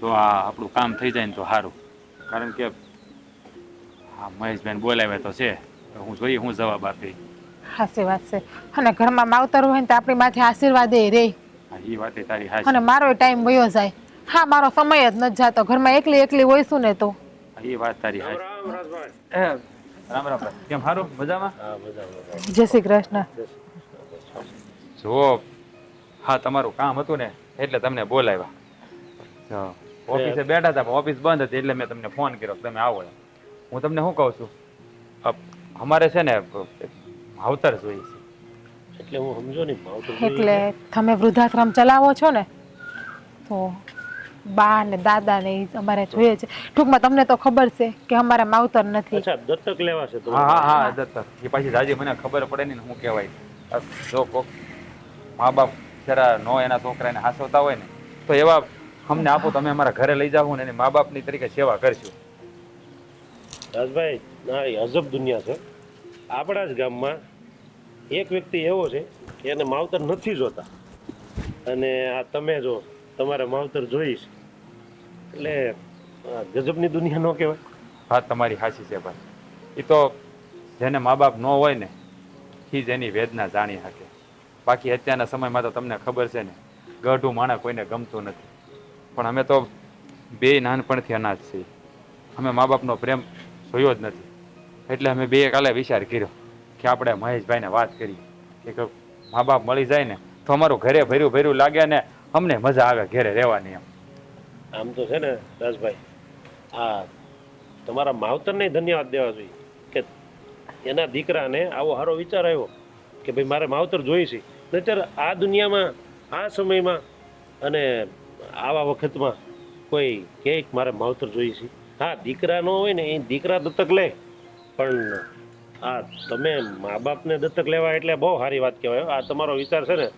તો આ આપણું કામ થઈ જાય ને તો સારું. કારણ કે હા મહેશભાઈ બોલાવે તો છે. હું જોઈએ હું જવાબ આપી. હાસી વાત છે. અને ઘરમાં માવતર હોય ને તો આપણી માથે આશીર્વાદ એ રે. એ વાત તારી અને મારો ટાઈમ વયો જાય. હા મારો સમય જ નથી જાતો. ઘરમાં એકલી એકલી હોઈશું ને તો. એ વાત તારી હાચી. રામ રામ રામ કેમ સારું મજામાં? જય શ્રી કૃષ્ણ. જો હા તમારું કામ હતું ને એટલે તમને બોલાવ્યા. જો, ઓફિસે બેઠા હતા પણ ઓફિસ બંધ હતી એટલે મેં તમને ફોન કર્યો તમે આવો એમ. હું તમને શું કહું છું? અમારે છે ને માવતર જોઈએ છે. એટલે હું સમજો ને માવતર એટલે તમે વૃદ્ધાશ્રમ ચલાવો છો ને તો બા ને દાદા ને અમારે જોઈએ છે. ટૂંકમાં તમને તો ખબર છે કે અમારે માવતર નથી. અચ્છા દત્તક લેવા છે હા હા હા દત્તક. એ પાછી દાદી મને ખબર પડે ને શું કહેવાય. જો કોક મા બાપ જરા નો એના છોકરાને હાસવતા હોય ને તો એવા અમને આપો તમે અમારા ઘરે લઈ જાઓ ને એની મા બાપની તરીકે સેવા કરશું. રાજભાઈ ના એ અજબ દુનિયા છે. આપણા જ ગામમાં એક વ્યક્તિ એવો છે કે એને માવતર નથી જોતા. અને આ તમે જો તમારે માવતર જોઈશ એટલે ગજબની દુનિયા ન કહેવાય. હા તમારી હાસી છે ભાઈ એ તો જેને મા બાપ ન હોય ને એ જ એની વેદના જાણી શકે. બાકી અત્યારના સમયમાં તો તમને ખબર છે ને ગઢું માણસ કોઈને ગમતું નથી. પણ અમે તો બે નાનપણથી અનાજ છીએ. અમે મા બાપનો પ્રેમ જોયો જ નથી. એટલે અમે બે કાલે વિચાર કર્યો કે આપણે મહેશભાઈને વાત કરીએ. કે મા બાપ મળી જાય ને તો અમારું ઘરે ભર્યું ભર્યું લાગે ને અમને મજા આવે ઘરે રહેવાની એમ. આમ તો છે ને, રાજભાઈ, આ તમારા માવતરને ધન્યવાદ દેવા જોઈએ કે એના દીકરાને આવો સારો વિચાર આવ્યો કે ભાઈ મારે માવતર જોઈ છે. નહીતર આ દુનિયામાં, આ સમયમાં અને આવા વખતમાં કોઈ કહે કે મારે માવતર જોઈએ છે. હા દીકરા ન હોય ને એ દીકરા દત્તક લે. પણ આ તમે મા બાપને દત્તક લેવા એટલે બહુ સારી વાત કહેવાય આ તમારો વિચાર છે ને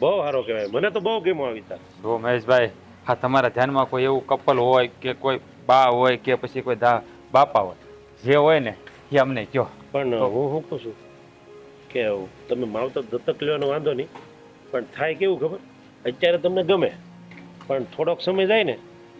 બહુ સારો કહેવાય. મને તો બહુ ગમ્યો આ વિચાર. જો મહેશભાઈ હા તમારા ધ્યાનમાં કોઈ એવું કપલ હોય કે કોઈ બા હોય કે પછી કોઈ ધા બાપા હોય જે હોય ને એ અમને કહો પણ હું શું કહું છું કે તમે માવતર દત્તક લેવાનો વાંધો નહીં. પણ થાય કેવું ખબર? અત્યારે તમને ગમે. પણ થોડોક સમય જાય ને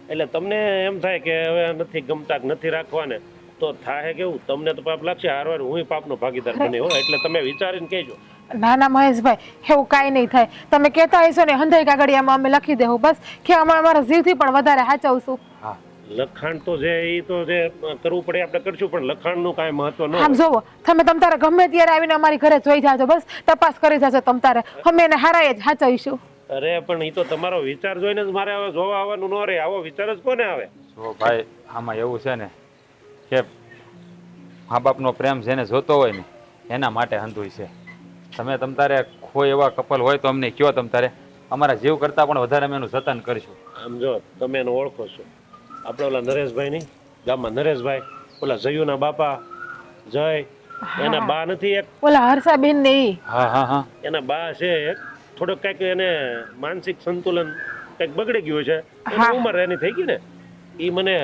એટલે તમને એમ થાય કે હવે નથી ગમતા નથી રાખવાને તો થાય કેવું? તમને તો પાપ લાગશે હારવાર હું પાપનો ભાગીદાર બને હો એટલે તમે વિચારીને કહેજો. ના ના મહેશભાઈ એવું કાંઈ નહીં થાય. તમે કહેતા હશો ને હંધાઈ કાગળિયામાં અમે લખી દેવું બસ. કે અમે અમારા જીવથી પણ વધારે સાચવશું હા. લખાણ તો જે એ તો જે કરવું પડે આપણે કરશું પણ લખાણનું કાંઈ મહત્વ ન આમ જોવો તમે તમ તારે ગમે ત્યારે આવીને અમારી ઘરે જોઈ જાજો બસ. તપાસ કરી જાજો તમ તારે. અમે એને હારાએ જ સાચવીશું અરે પણ એ તો તમારો વિચાર જોઈને જ મારે હવે જોવા આવવાનું ન રહે. આવો વિચાર જ કોને આવે? જો ભાઈ આમાં એવું છે ને કે મા બાપનો પ્રેમ જેને જોતો હોય ને એના માટે હંધુય છે. તમે તમ તારે કોઈ એવા કપલ હોય તો અમને કયો તમ તારે. અમારા જીવ કરતાં પણ વધારે અમે એનું જતન કરીશું. આમ જો તમે એને ઓળખો છો. આપણે ઓલા નરેશભાઈ નહીં ગામમાં નરેશભાઈ ઓલા જયુના બાપા જય એના બા નથી એક? ઓલા હર્ષાબેન ને હા હા હા. એના બા છે એક? થોડોક કંઈક એને માનસિક સંતુલન કંઈક બગડી ગયું છે. ઉંમર એની થઈ ગઈ ને. એ મને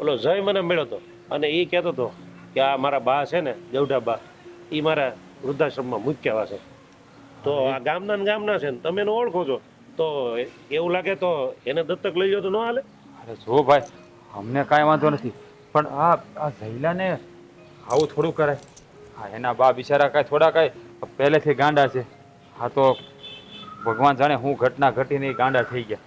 ઓલો જય મને મળ્યો હતો અને એ કહેતો હતો કે આ મારા બા છે ને દેવડા બા એ મારા વૃદ્ધાશ્રમમાં મૂક્યા છે. તો આ ગામના ને ગામના છે ને તમે એને ઓળખો છો. તો એવું લાગે તો એને દત્તક લઈ લો તો ન હાલે. અરે જો ભાઈ અમને કાંઈ વાંધો નથી. પણ આ આ ઝૈલાને આવું થોડું કરાય. હા એના બા બિચારા કાંઈ થોડા કાંઈ પહેલેથી ગાંડા છે. હા તો ભગવાન જાણે હું ઘટના ઘટીને ગાંડા થઈ ગયા.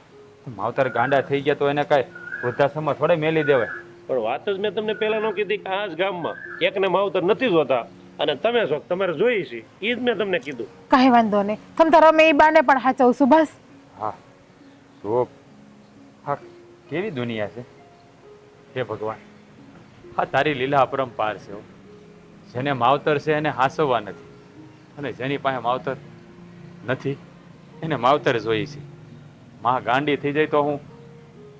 માવતર ગાંડા થઈ ગયા તો એને કાંઈ વૃદ્ધાશ્રમમાં થોડે મેલી દેવાય. પણ વાત જ મેં તમને પહેલા ન કીધી કે આ જ ગામમાં એકને માવતર નથી જોતા અને તમે છો તમારે જોઈ છે એ જ મેં તમને કીધું. કાંઈ વાંધો નહીં. તમ તારે અમે એ બાને પણ સાચવશું બસ. હા. જો હા કેવી દુનિયા છે? હે ભગવાન હા તારી લીલા અપરંપાર છે હો. જેને માવતર છે એને હાંસવવા નથી અને જેની પાસે માવતર નથી એને માવતર જોઈ છે. માં ગાંડી થઈ જાય તો હું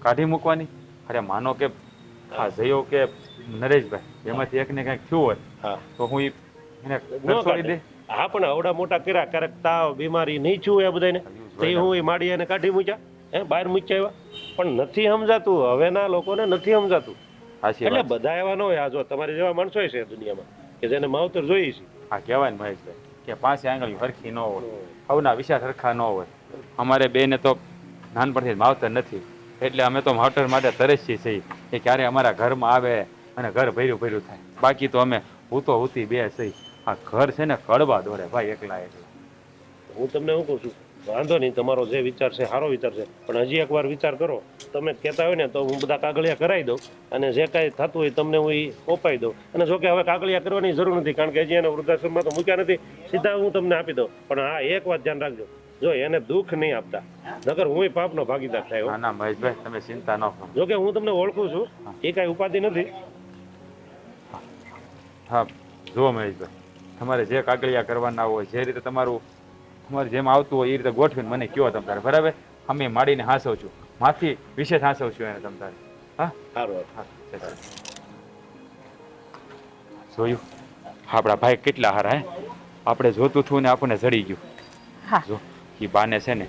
કાઢી મૂકવાની? અરે માનો કે હા. જયો કે નરેશભાઈ એમાંથી એકને કંઈક થયું હોય હા. તો હું એને છોડી દે. હા પણ આવડા મોટા કર્યા ક્યારેક તાવ બીમારી નહીં છું એ બધાને તો એ હું એ માડી એને કાઢી મૂક્યા હે બહાર મૂક્યા એવા પણ નથી સમજાતું હવેના લોકોને નથી સમજાતું. એટલે બધા એવા ન હોય આ જો તમારી જેવા માણસો છે દુનિયામાં કે જેને માવતર જોઈએ છે. હા કહેવાય ને મહેશભાઈ. કે પાંચે આંગળી હરખી ન હોય, હવના વિચાર સરખા ન હોય. અમારે બેને તો નાનપણથી માવતર નથી. એટલે અમે તો માવતર માટે તરસી છીએ કે ક્યારે અમારા ઘરમાં આવે અને ઘર ભર્યું ભર્યું થાય. બાકી તો અમે હૂતો હૂતી બે છીએ. આ ઘર છે ને કડવા દોડે ભાઈ એકલા એકલા. હું તમને શું કહું છું? વાંધો નહીં તમારો જે વિચાર છે સારો વિચાર છે. પણ હજી એકવાર વિચાર કરો. તમે કહેતા હોય ને તો હું બધા કાગળિયા કરાવી દઉં અને જે કાંઈ થતું હોય તમને હું એ ઓપાઈ દઉં. અને જોકે હવે કાગળિયા કરવાની જરૂર નથી કારણ કે હજી એને વૃદ્ધાશ્રમમાં તો મૂક્યા નથી. સીધા હું તમને આપી દઉં. પણ હા એક વાત ધ્યાન રાખજો. જો એને દુઃખ નહીં આપતા નગર હું પાપનો ભાગીદાર થાય. ના ના મહેશભાઈ તમે ચિંતા ન કરો. જોકે હું તમને ઓળખું છું એ કાંઈ ઉપાધિ નથી. હા જુઓ મહેશભાઈ તમારે જે કાગળિયા કરવાના હોય જે રીતે તમારું તમારે જેમ આવતું હોય એ રીતે ગોઠવીને મને કહો તમ તારે બરાબર? અમે માડીને હાંસવ છું માથી વિશેષ હાંસવ છું એને તમ તારે. હા? સારું હા જોયું આપણા ભાઈ કેટલા હારા હે? આપણે જોતું થયું ને આપણને જડી ગયું. હા. જો એ બાને છે ને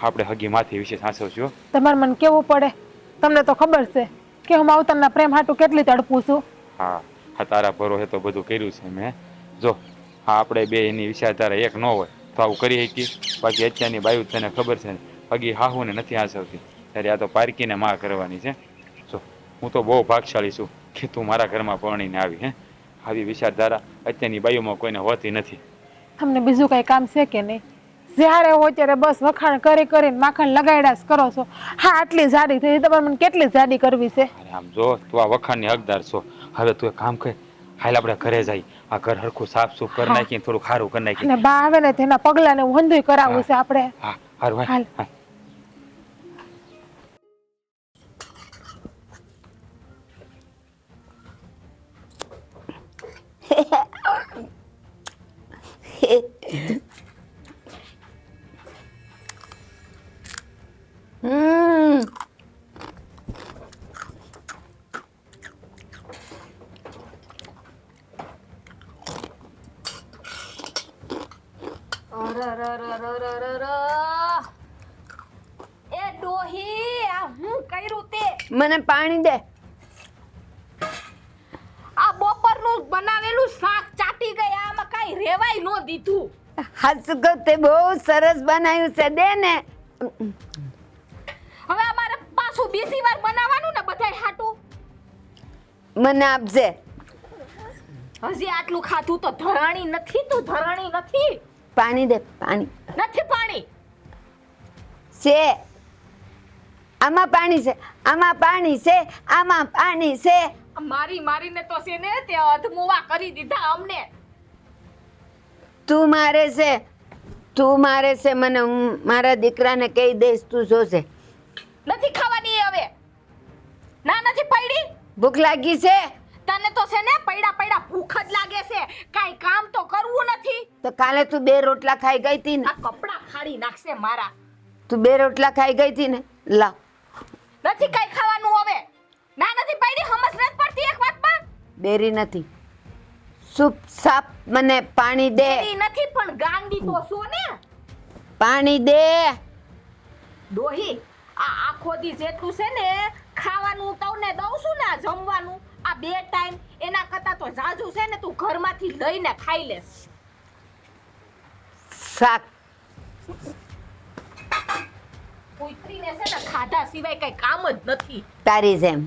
આપણે હગી માથી વિશેષ સાંસવ છું તમારે મને કેવું પડે? તમને તો ખબર છે કે હું માવતરના પ્રેમ હાટું કેટલી તડપું છું. હા હા તારા ભરોસે તો બધું કર્યું છે મેં. જો હા આપણે બે એની વિચારધારા એક ન હોય. તો આવું કરી શકીએ બાકી અત્યારની બાયુ તને ખબર છે ને હગી હાહુને નથી હાંસવતી. ત્યારે આ તો પારકીને માં કરવાની છે. જો હું તો બહુ ભાગશાળી છું કે તું મારા ઘરમાં પરણીને આવી હે? આવી વિચારધારા અત્યારની બાયુમાં કોઈને હોતી નથી. તમને બીજું કઈ કામ છે કે નહીં? જ્યારે હોય ત્યારે બસ વખાણ કરી કરીને માખણ લગાડ્યા જ કરો છો. હા આટલી જાડી થઈ તમારે મને કેટલી જાડી કરવી છે? અરે આમ જો તું આ વખાણની હકદાર છો. હવે તું એક કામ કર. હાલ આપણે ઘરે જઈ આ ઘર હરખું સાફ સુફ કરી નાખીએ થોડું ખારું કરી નાખીએ અને બા આવે ને તેના પગલાને વંદુય કરાવવું છે આપણે. હા. હારું હાલ. હાલ. મને પાણી દે. આ બપોરનું બનાવેલું શાક ચાટી ગયા આમાં કાઈ રેવાય ન દીધું. હાસુકો તે બહુ સરસ બનાવ્યું છે દે ને. હવે અમારે પાછું બીજી વાર બનાવવાનું ને બધાય હાટું. મને આપજે. હજી આટલું ખાધું તો ધરાણી નથી તું ધરાણી નથી. પાણી દે પાણી. નથી પાણી. છે. આમાં પાણી છે આમાં પાણી છે આમાં પાણી છે. મારી મારીને તો છે ને તે અધમુવા કરી દીધા અમને. તું મારે છે તું મારે છે મને મારા દીકરાને કહી દઈશ તું જોશે નથી ખાવાની હવે. ના નથી પડી ભૂખ લાગી છે? તને તો છે ને પૈડા પૈડા ભૂખ જ લાગે છે. કાઈ કામ તો કરવું નથી. તો કાલે તું બે રોટલા ખાઈ ગઈ હતી ને? આ કપડા ખાડી નાખશે મારા. તું બે રોટલા ખાઈ ગઈ હતી ને? લાવ. નથી કઈ ખાવાનું હવે. ના નથી પડી હમસ નથી પડતી એક વાતમાં બેરી નથી. સૂપ સાપ મને પાણી દે. બેરી નથી પણ ગાંડી તો છો ને? પાણી દે. ડોહી આ આખો દી જેટલું છે ને ખાવાનું તવને દઉં છું ને જમવાનું. આ બે ટાઈમ એના કરતા તો જાજુ છે ને તું ઘરમાંથી લઈને ખાઈ લેસ શાક પુત્રીને છે ને ખાધા સિવાય કઈ કામ જ નથી. તારી જેમ.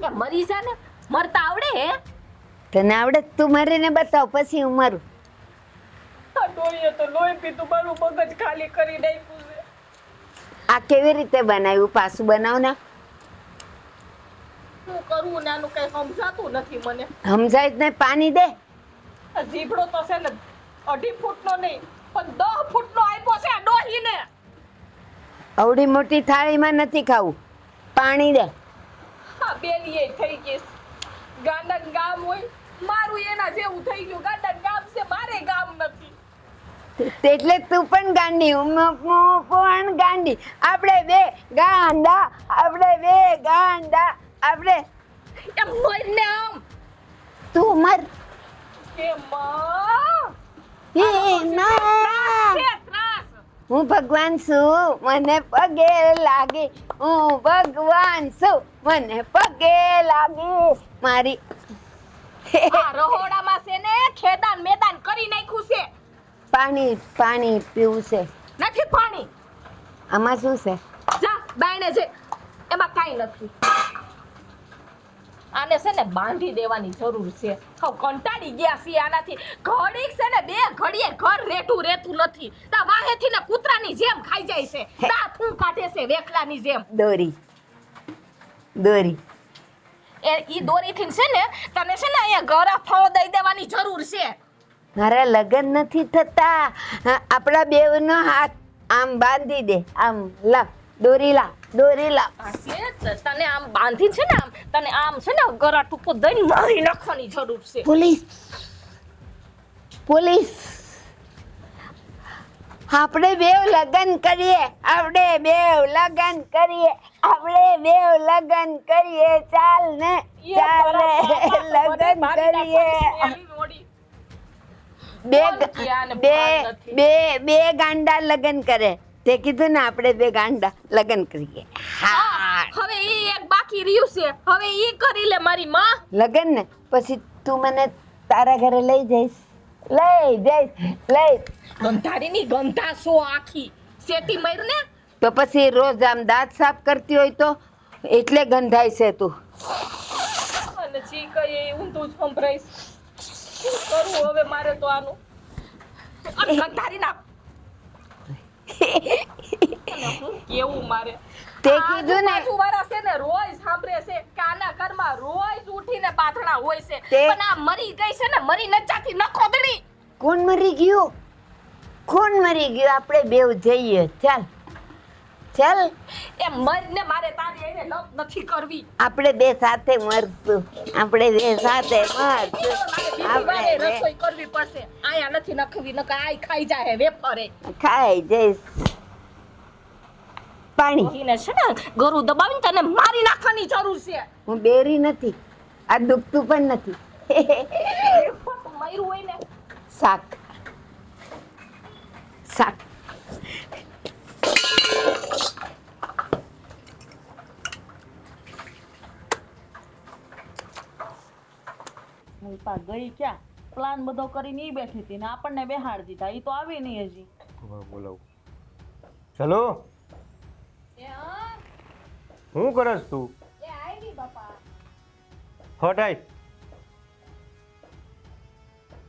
કે મરી જા ને. મરતા આવડે હે? તને આવડે તું મરીને બતાવ પછી હું મરું. આ તો લોહી પીતું મારું મગજ ખાલી કરી નાખ્યું છે. આ કેવી રીતે બનાવ્યું? પાછું બનાવ ને. શું કરવું ને આનું કઈ સમજાતું નથી મને. સમજાય જ નહીં પાણી દે. આ જીભડો તો છે ને અઢી ફૂટનો નહીં પણ દસ ફૂટનો આપ્યો છે આ ડોહીને. અવડી મોટી થાળીમાં નથી ખાવું. પાણી દે. બેલીએ થઈ ગઈ ગાંડન ગામ હોય મારું એના જેવું થઈ ગયું. ગાંડન ગામ છે મારે ગામ નથી. એટલે તું પણ ગાંડી. હું હું પણ ગાંડી. આપણે બે ગાંડા આપણે બે ગાંડા આપણે એ મરને આમ. તું મર. કે માં? એ ત્રાસ હું ભગવાન છું મને પગે લાગે. હું ભગવાન છું મને પગે લાગે. મારી રહોડામાં છે ને ખેદાન મેદાન કરી નાખ્યું છે. પાણી પાણી પીવું છે. નથી પાણી. આમાં શું છે? જા બાયણે જે એમાં કાંઈ નથી. આને છે ને બાંધી દેવાની જરૂર છે. હવે કંટાળી ગયા છીએ આનાથી. ઘડીક છે ને બે ઘડીએ ઘર રેઠું રેતું નથી. તા વાહેથી ને કૂતરાની જેમ ખાઈ જાય છે. તા થૂં કાઢે છે વેખલાની જેમ. દોરી. દોરી. એ ઈ દોરીથી છે ને તને છે ને અહીંયા ગળા ફળ દઈ દેવાની જરૂર છે. મારા લગ્ન નથી થતા. આપણા બેવનો હાથ આમ બાંધી દે. આમ લા દોરી લા દોરી લા આ છે જ, તને આમ બાંધી છે ને આમ તને આમ છે ને ગળા ટૂંકો દઈને મારી નાખવાની જરૂર છે. પોલીસ. પોલીસ. આપણે બેવ લગ્ન કરીએ આપણે બેવ લગ્ન કરીએ આપણે બેવ લગ્ન કરીએ ચાલ ને ચાલ લગ્ન કરીએ. બે બે બે બે ગાંડા લગ્ન કરે. તે કીધું ને આપણે બે ગાંડા લગ્ન કરીએ. હા, હવે એ એક બાકી રહ્યું છે. હવે એ કરી લે મારી માં. લગ્ન ને? પછી તું મને તારા ઘરે લઈ જઈશ. લઈ જઈશ લઈ. ગંધારીની ગંધા સો આખી. સેટી મર ને? તો પછી રોજ આમ દાંત સાફ કરતી હોય તો? એટલે ગંધાય છે તું. અને જી કઈ હું તું જ સંભળાઈશ શું કરવું હવે મારે તો આનું? ગંધારી ના કેવું મારે તે કીધું ને આજુબાજુવાળા છે ને રોજ સાંભળે છે કાના ઘરમાં રોજ ઉઠીને બાથણા હોય છે. પણ આ મરી ગઈ છે ને મરી નચાથી નખોદડી કોણ મરી ગયું? કોણ મરી ગયું? આપણે બેવ જઈએ. ચાલ. ચાલ. એ મરને મારે તારી એને લવ નથી કરવી. આપણે બે સાથે મરશું. આપણે બે સાથે મરશું. આપણે રસોઈ કરવી પડશે. આયા નથી નખવી નકા આય ખાઈ જાય વેફરે. ખાઈ જઈશ. પાણી. પીને છે ને ગરુ દબાવીને તને મારી નાખવાની જરૂર છે. હું બેરી નથી. આ દુખતું પણ નથી. મયરું હોય ને. શાક. શાક. પા ગઈ ક્યાં? પ્લાન બધો કરીને ઈ બેઠી હતી ને આપણને બેહાડ દીધા ઈ તો આવી નહીં હજી. બોલાવું. ચલો. હું કરસ તું? હટાય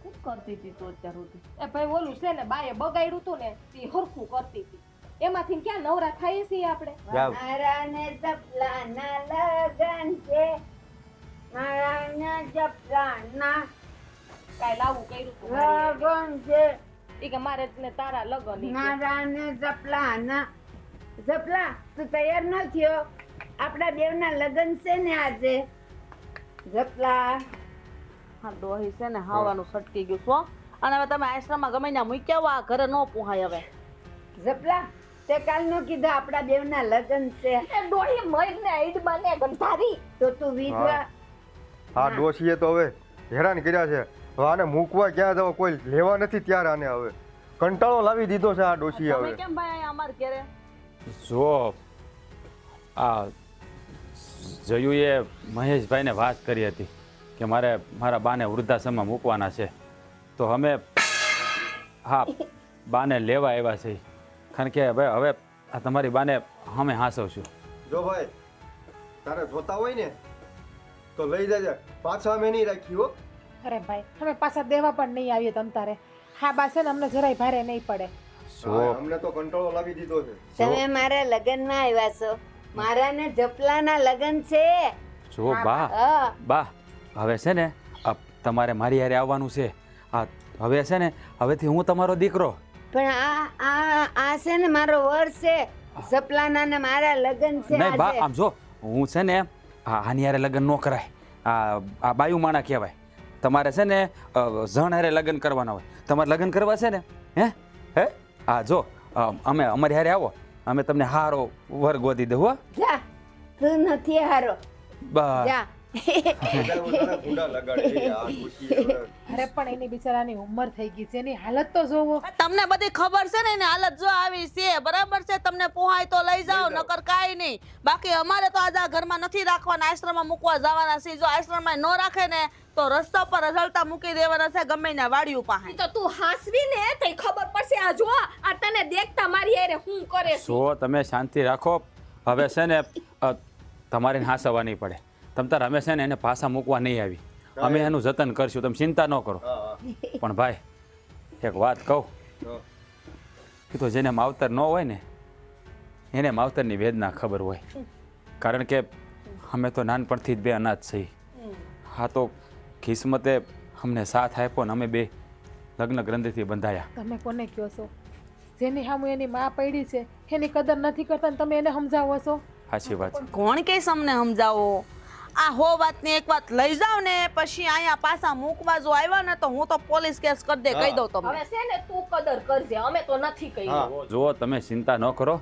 શું કરતી હતી તું અત્યાર સુધી? એ ભાઈ ઓલું છે ને બાએ બગાડ્યું તું ને તે હરખું કરતી હતી. એમાંથી ક્યાં નવરા ખાઈએ છીએ આપણે? મારાને જપલાના લગન છે. મારાને ને સપલાના લાવું કર્યું. લગન છે. ઈ કે મારે ને તારા લગન મારાને જપલાના સપલા તું તૈયાર ન થયો? આપણા બેવના લગન છે ને આજે? જપલા હા ડોહી છે ને હાવાનું સટકી ગયું છો અને હવે તમે આશ્રમમાં ગમે ત્યાં મૂક્યા આ ઘરે ન પોહાય હવે. સપલા તે કાલ નો કીધું આપણા બેવના લગ્ન છે. એ ડોહી મરને આઈડ બને ગંધારી. તો તું વિધવા. હા. ડોશીએ તો હવે હેરાન કર્યા છે. આને મૂકવા ક્યાં જવા? કોઈ લેવા નથી ત્યારે આને હવે. કંટાળો લાવી દીધો છે આ ડોશીએ હવે. કેમ ભાઈ અમાર ઘરે? જો આ જયુએ મહેશભાઈને વાત કરી હતી કે મારે મારા બાને વૃદ્ધાશ્રમમાં મૂકવાના છે. તો અમે હા બાને લેવા આવ્યા છે. કારણ કે હવે હવે આ તમારી બાને અમે હાંસવશું. જો ભાઈ તારે જોતા હોય ને તો લઈ જજે. પાછા અમે નહીં રાખી હો. અરે ભાઈ અમે પાછા દેવા પણ નહીં આવીએ તમ તારે. હા બા છે ને અમને જરાય ભારે નહીં પડે. જો. અમને તો કંટાળો લાવી દીધો છે. તમે મારા લગનમાં આવ્યા છો. મારા ને જપલાના લગન છે. જો બા. હા. બા હવે છે ને તમારે મારી હારે આવવાનું છે. હા હવે છે ને હવેથી હું તમારો દીકરો. પણ આ આ આ છે ને મારો વર છે. સપલાના ને મારા લગ્ન છે નહીં બા આમ જો હું છે ને હા આની હારે લગ્ન ન કરાય. આ આ બાયુ માણા કહેવાય. તમારે છે ને જણ હારે લગ્ન કરવાના હોય. તમારે લગ્ન કરવા છે ને? હે? હે? હા જો અમે અમારી હારે આવો. અમે તમને હારો વર ગોદી દઉં હો. જા તું નથી હારો. બસ અરે પણ એની બિચારાની ઉંમર થઈ ગઈ છે. એની હાલત તો જોવો. તમને બધી ખબર છે ને એની હાલત જો આવી છે. બરાબર છે? તમને પોહાય તો લઈ જાઓ નકર કાંઈ નહીં. બાકી અમારે તો આજે આ ઘરમાં નથી રાખવાના. આશ્રમમાં મૂકવા જવાના છે. જો આશ્રમમાં ન રાખે ને તો રસ્તા પર રઝળતા મૂકી દેવાના છે ગમે ને વાડિયું પાસે. તો તું હાસવી ને તઈ ખબર પડશે. આ જો આ તને દેખતા મારી અરે હું કરે છું. જો તમે શાંતિ રાખો. હવે છે ને તમારે એને હાંસવા પડે. તમ તાર અમે છે ને એને પાછા મૂકવા નહીં આવી. અમે એનું જતન કરશું. તમે ચિંતા ન કરો. પણ ભાઈ એક વાત કહું. કે તો જેને માવતર ન હોય ને એને માવતરની વેદના ખબર હોય. કારણ કે અમે તો નાનપણથી જ બે અનાજ છીએ હા તો કિસ્મતે અમને સાથ આપ્યો ને અમે બે લગ્ન ગ્રંથિથી બંધાયા. તમે કોને કહો છો? જેની સામે એની માં પડી છે એની કદર નથી કરતા ને તમે એને સમજાવો છો? સાચી વાત છે. કોણ કે અમને સમજાવો? આ હો વાતની એક વાત લઈ જાવ ને પછી અહીંયા પાછા મૂકવા જો આવ્યા ને તો હું તો પોલીસ કેસ કરી દે કહી દઉં તમને. હવે છે ને તું કદર કરજે અમે તો નથી કહી હા. જુઓ તમે ચિંતા ન કરો.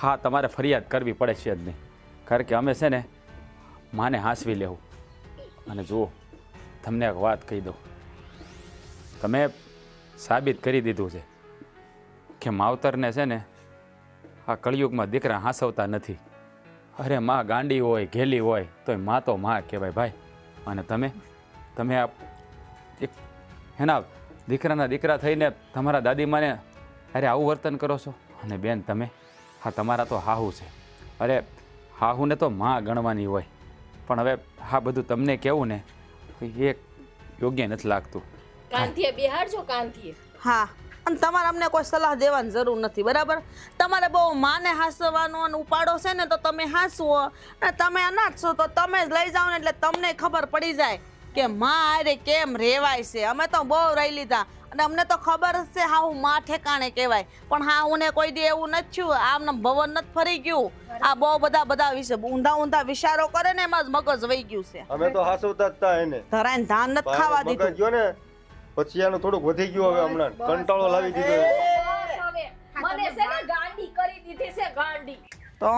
હા તમારે ફરિયાદ કરવી પડે છે જ નહીં. કારણ કે અમે છે ને માને હાંસવી લેવું. અને જુઓ તમને એક વાત કહી દઉં. તમે સાબિત કરી દીધું છે કે માવતરને છે ને આ કળિયુગમાં દીકરા હાંસવતા નથી. અરે માં ગાંડી હોય ઘેલી હોય તોયમાં તો માં કહેવાય ભાઈ. અને તમે? તમે આ એક એના દીકરાના દીકરા થઈને તમારા દાદીમાને અરે આવું વર્તન કરો છો? અને બેન તમે? હા તમારા તો હાહુ છે. અરે હાહુને તો માં ગણવાની હોય. પણ હવે હા બધું તમને કેવું ને? એ યોગ્ય નથી લાગતું. કાંધીએ બિહાડજો કાંધીએ હા. અને તમારે અમને કોઈ સલાહ દેવાની જરૂર નથી બરાબર? તમારે બહુ માને હાંસવાનો અને ઉપાડો છે ને તો તમે હાંસવો. અને તમે અનાજ છો તો તમે જ લઈ જાઓ ને એટલે તમને ખબર પડી જાય કે માં આરે કેમ રેવાય છે. અમે તો બહુ રહી લીધા અને અમને તો ખબર છે હા હું માં ઠેકાણે કહેવાય. પણ હા હું ને કોઈ દી એવું નથી થયું. આમને ભવન નથી ફરી ગયું. આ બહુ બધા બધા વિશે ઊંધા ઊંધા વિચારો કરે ને એમાં જ મગજ વહી ગયું છે. અમે તો હાસવતા જ તા એને. ધરાઈને ધાન નથી ખાવા દીધું. પછી આનું થોડુંક વધી ગયું હવે હમણાં. કંટાળો લાવી દીધો. મને છે ને ગાંડી કરી દીધી છે ગાંડી. તો?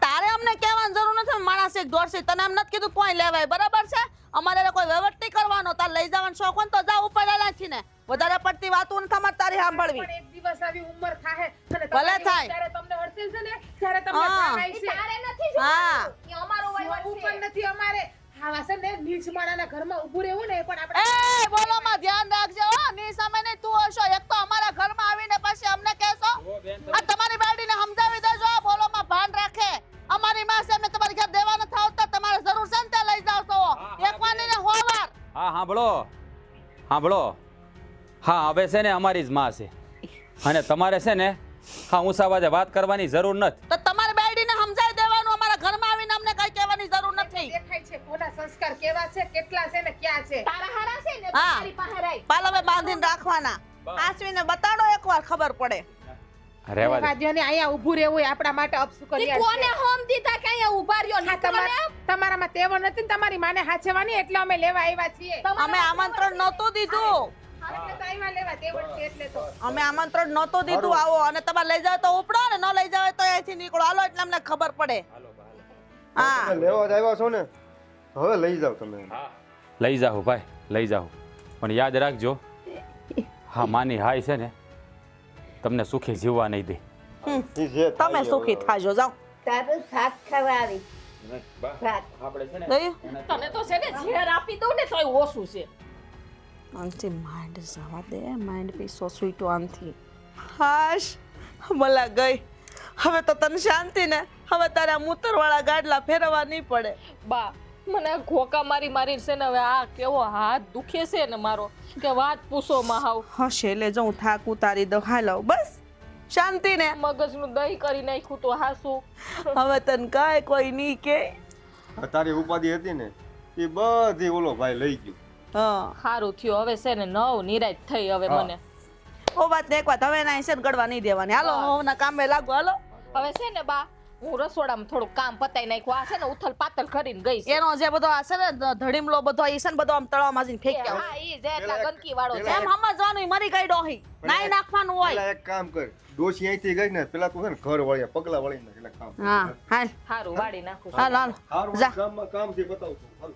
તારે અમને કહેવાની જરૂર નથી માણસ એક દોડશે તને એમ નથી કીધું કોઈ લેવાય બરાબર છે? અમારે કોઈ વહીવટ નહીં કરવાનો. તાર લઈ જવાનો શોખ હોય તો જા ઉપર નથી ને વધારે પડતી વાતો નથી અમારે તારી સાંભળવી. એક દિવસ આવી ઉંમર થાય અને ભલે થાય. તમને છે ને ત્યારે તમને હા. થાય છે. તારે નથી હા. અમારો વહીવટ જોવું નથી અમારે. હા છે ને નીચ ઘરમાં ઊભું રહેવું ને પણ આપણે એ બોલો ધ્યાન રાખજો હો. ની નહીં તું હશો. એક તો અમારા ઘરમાં આવીને પછી અમને કહેશો. આ તમારી બાળીને સમજાવી દેજો આ ભાન રાખે. અમારી માસે અમે તમારી ઘર દેવા નથી આવતા. તમારે જરૂર છે ને ત્યાં લઈ જાવ તો એક વાર ને હા સાંભળો. સાંભળો. હા હવે છે ને અમારી જ માં છે. અને તમારે છે ને હા ઊંચા વાત કરવાની જરૂર નથી. તો તમારી બાળીને સમજાવી દેવાનું અમારા ઘરમાં આવીને અમને કઈ કહેવાની જરૂર નથી દેખાય સંસ્કાર કેવા છે કેટલા છે ને ક્યાં છે? તારા હારા છે ને હા. તારી પાસે રાખ. પાલવે બાંધીને રાખવાના. આસવીને બતાડો એકવાર ખબર પડે. રહેવા દે. વાદ્યોને અહીંયા ઊભું રહેવું એ આપણા માટે ઈ અપશુકનિયા કોને છે દીધા કે અહીંયા ઊભા રહ્યો? હા, નીકળો ને. તમારા- તમારામાં તેવો નથી ને તમારી માને હાચવાની એટલે અમે લેવા આવ્યા છીએ. તમારા અમે આમંત્રણ નહોતું દીધું. એટલે તો આવ્યા લેવા તેવડ છે એટલે તો. અમે આમંત્રણ નહોતું દીધું આવો. અને તમારે લઈ જાવ તો ઉપડો ને ન લઈ જાવ તો અહીંથી નીકળો. હાલો એટલે અમને ખબર પડે. હા. લેવા જ આવ્યા છો ને? હવે લઈ જાઓ તમે. લઈ જાઓ ભાઈ લઈ જાઓ. પણ યાદ રાખજો હા માની હાય છે ને તમને સુખી જીવવા નહીં દે. તમે સુખી હવે. થાજો જાઓ. તારું સાથ ખાવા આવી. તને તો છે ને ઝેર આપી દઉં ને તોય ઓછું છે. આમથી માઇન્ડ જવા દે માઇન્ડ પીસો સ્વીટો આમથી હાશ મલા ગઈ. હવે તો તને શાંતિ ને હવે તારા મૂતરવાળા ગાડલા ફેરવવા નહીં પડે. બા મને ઘોકા મારી મારી છે ને હવે આ કેવો હાથ દુખે છે ને મારો. કે વાત પૂછો માં હાવ હશે એટલે જો હું થાક ઉતારી દઉં હાલો બસ. શાંતિ ને. મગજનું દહીં કરી નાખ્યું તો હાસું. હવે તને કાંઈ કોઈ નહીં કે. તારી ઉપાધિ હતી ને એ બધી ઓલો ભાઈ લઈ ગયો. હા. સારું થયું હવે છે ને નવ નિરાશ થઈ હવે મને. ઓ વાત ને એક વાત હવે ના છે ને ગળવા નહીં દેવાની. હાલો હું. ના કામે લાગુ હાલો. હવે છે ને બા હું રસોડામાં થોડું કામ પતાઈ નાખ્યું. આ છે ને ઉથલ પાતલ કરીને ગઈ છે. એનો જે બધો આ છે ને ધડીમલો બધો એ છે ને બધો આમ તળાવમાં જઈને ફેંકી આવો હા ઈ જે એટલા ગંદકી વાળો છે. એમ સમજવાનું ઈ મરી ગઈ ડોહી નાઈ નાખવાનું હોય. પેલા એક કામ કર. ડોશી અહીંથી ગઈ ને પેલા તું છે ને ઘર વળ્યા પગલા વળી નાખ એટલે કામ હા હાલ. સારું વાળી નાખું. હાલ હાલ. હારું જા. કામથી બતાવું છું. હાલ.